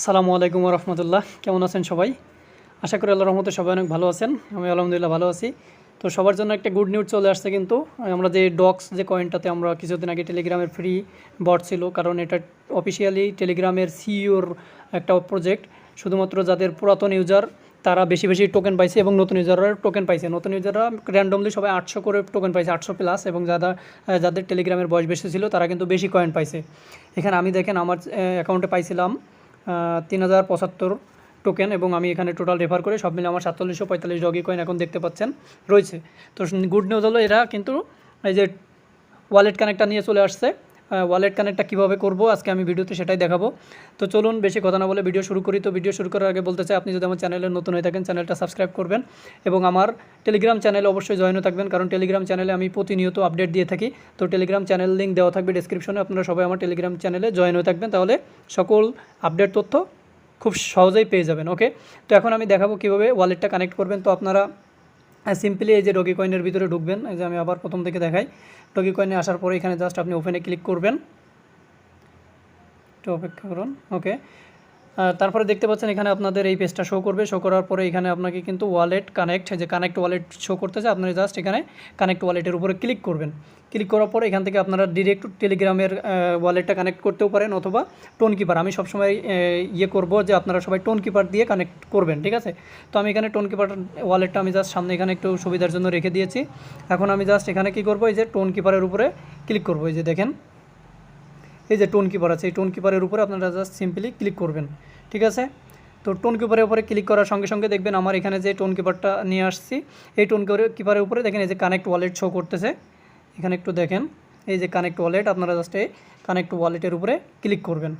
আসসালামু আলাইকুম রহমতুল্লাহ কেমন আছেন সবাই? আশা করি আল্লাহ রহমতে সবাই অনেক ভালো আছেন। আমি আলহামদুলিল্লাহ ভালো আছি। তো সবার জন্য একটা গুড নিউজ চলে আসছে কিন্তু আমরা যে ডক্স যে কয়েনটাতে আমরা কিছুদিন আগে টেলিগ্রামের ফ্রি বট ছিল, কারণ এটা অফিসিয়ালি টেলিগ্রামের সিইওর একটা প্রজেক্ট শুধুমাত্র যাদের পুরাতন ইউজার তারা বেশি বেশি টোকেন পাইছে এবং নতুন ইউজাররা টোকেন পাইছে। নতুন ইউজাররা র্যান্ডমলি সবাই আটশো করে টোকেন পাইছে, আটশো প্লাস এবং যারা যাদের টেলিগ্রামের বয়স বেশি ছিল, তারা কিন্তু বেশি কয়েন পাইছে। এখানে আমি দেখেন আমার অ্যাকাউন্টে পাইছিলাম তিন হাজার পঁচাত্তর টোকেন এবং আমি এখানে টোটাল রেফার করে। সব মিলে আমার সাতচল্লিশশো পঁয়তাল্লিশ ডগি কয়েন এখন দেখতে পাচ্ছেন, রয়েছে। তো গুড নিউজ হলো এরা কিন্তু এই যে ওয়ালেট কানেক্টটা নিয়ে চলে আসছে। ওয়ালেট কানেক্টটা কীভাবে করব? আজকে আমি ভিডিওতে সেটাই দেখাবো। তো চলুন বেশি কথা না বলে ভিডিও শুরু করি। তো ভিডিও শুরু করার আগে বলতে চাই, আপনি যদি আমার চ্যানেলে নতুন হয়ে থাকেন চ্যানেলটা সাবস্ক্রাইব করবেন এবং আমার টেলিগ্রাম চ্যানেলে অবশ্যই জয়েনও থাকবেন। কারণ টেলিগ্রাম চ্যানেলে আমি প্রতিনিয়ত আপডেট দিয়ে থাকি। তো টেলিগ্রাম চ্যানেল লিঙ্ক দেওয়া থাকবে ডিসক্রিপশনে আপনারা সবাই আমার টেলিগ্রাম চ্যানেলে জয়েন হয়ে থাকবেন। তাহলে সকল আপডেট তথ্য খুব সহজেই পেয়ে যাবেন ওকে তো এখন আমি দেখাবো কীভাবে ওয়ালেটটা কানেক্ট করবেন। তো আপনারা সিম্পলি এই যে ডগি কয়েনের ভিতরে ঢুকবেন, এই যে আমি আবার প্রথম থেকে দেখাই। ডগি কয়েনে আসার পরে এখানে জাস্ট আপনি ওপেনে ক্লিক করবেন। একটু অপেক্ষা করুন ওকে তারপরে দেখতে পাচ্ছেন এখানে আপনাদের এই পেজটা শো করবে। শো করার পরে এখানে আপনাকে কিন্তু ওয়ালেট কানেক্ট যে কানেক্ট ওয়ালেট শো করতেছে, আপনারা জাস্ট এখানে কানেক্ট ওয়ালেটের উপরে ক্লিক করবেন। ক্লিক করার পরে এখান থেকে আপনারা ডিরেক্ট টেলিগ্রামের ওয়ালেটটা কানেক্ট করতেও পারেন অথবা টোন কিপার আমি সবসময় ইয়ে করব যে আপনারা সবাই টোন কিপার দিয়ে কানেক্ট করবেন, ঠিক আছে? তো আমি এখানে টোন কিপার ওয়ালেটটা আমি জাস্ট সামনে এখানে একটু সুবিধার জন্য রেখে দিয়েছি। এখন আমি জাস্ট এখানে কি করব? এই যে টোন কিপারের উপরে ক্লিক করব। এই যে দেখেন এই যে টোন কিপার আছে, এই টোন কিপারের উপরে আপনারা জাস্ট সিম্পলি ক্লিক করবেন, ঠিক আছে? তো টোন কিপারের উপরে ক্লিক করার সঙ্গে সঙ্গে দেখবেন আমার এখানে যে টোন কিপারটা নিয়ে আসছি, এই টোন কিপারের উপরে দেখেন এই যে কানেক্ট ওয়ালেট শো করতেছে। এখানে একটু দেখেন, এই যে কানেক্ট ওয়ালেট আপনারা জাস্ট এই কানেক্ট ওয়ালেটের উপরে ক্লিক করবেন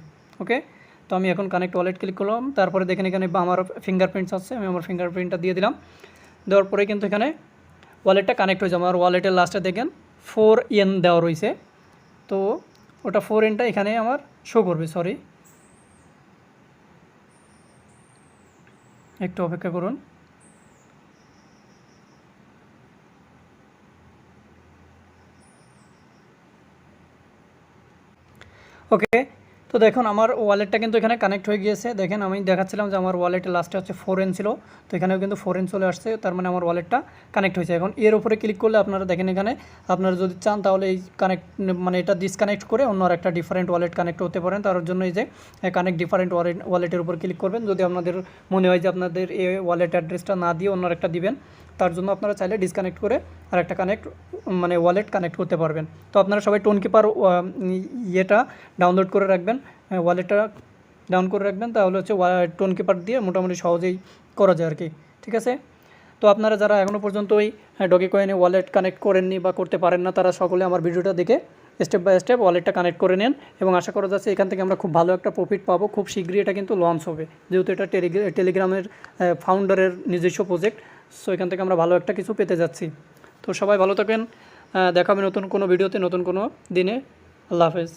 ওকে তো আমি এখন কানেক্ট ওয়ালেট ক্লিক করলাম, তারপরে দেখেন এখানে আমার ফিঙ্গারপ্রিন্টস আছে, আমি আমার ফিঙ্গারপ্রিন্টটা দিয়ে দিলাম। দেওয়ার পরে কিন্তু এখানে ওয়ালেটটা কানেক্ট হয়ে আমার ওয়ালেটের লাস্টে দেখেন ফোর এন দেওয়া রয়েছে। তো ওটা ফোর এনটা এখানে আমার শো করবে সরি একটু অপেক্ষা করুন। ওকে তো দেখুন, আমার ওয়ালেটটা কিন্তু এখানে কানেক্ট হয়ে গিয়েছে। দেখেন, আমি দেখাচ্ছিলাম যে আমার ওয়ালেটের লাস্টে হচ্ছে ফোর এন ছিল। তো এখানেও কিন্তু ফোর এন চলে আসছে, তার মানে আমার ওয়ালেটটা কানেক্ট হয়েছে। এখন এর উপরে ক্লিক করলে আপনারা দেখেন এখানে, আপনারা যদি চান তাহলে এই কানেক্ট মানে এটা ডিসকানেক্ট করে অন্য আর একটা ডিফারেন্ট ওয়ালেট কানেক্ট হতে পারেন। তার জন্য এই যে কানেক্ট ডিফারেন্ট ওয়ালেট ওয়ালেটের উপর ক্লিক করবেন। যদি আপনাদের মনে হয় যে আপনাদের এই ওয়ালেট অ্যাড্রেসটা না দিয়ে অন্য একটা দিবেন তার জন্য আপনারা চাইলে ডিসকানেক্ট করে আর একটা কানেক্ট মানে ওয়ালেট কানেক্ট করতে পারবেন। তো আপনারা সবাই টোন কিপার ইয়েটা ডাউনলোড করে রাখবেন। ওয়ালেটটা ডাউন করে রাখবেন, তাহলে হচ্ছে টোন কিপার দিয়ে মোটামুটি সহজেই করা যায় আর কি ঠিক আছে? তো আপনারা যারা এখনও পর্যন্ত ওই ডগে কয়েনে ওয়ালেট কানেক্ট করেননি বা করতে পারেন না, তারা সকলে আমার ভিডিওটা দেখে স্টেপ বাই স্টেপ ওয়ালেটটা কানেক্ট করে নেন এবং আশা করা যাচ্ছে এখান থেকে আমরা খুব ভালো একটা প্রফিট পাবো। খুব শীঘ্রই এটা কিন্তু লঞ্চ হবে। যেহেতু এটা টেলিগ্রামের ফাউন্ডারের নিজস্ব প্রজেক্ট সো এখান থেকে আমরা ভালো একটা কিছু পেতে যাচ্ছি। তো সবাই ভালো থাকেন। দেখাবে নতুন কোনো ভিডিওতে, নতুন কোনো দিনে। আল্লাহ হাফেজ।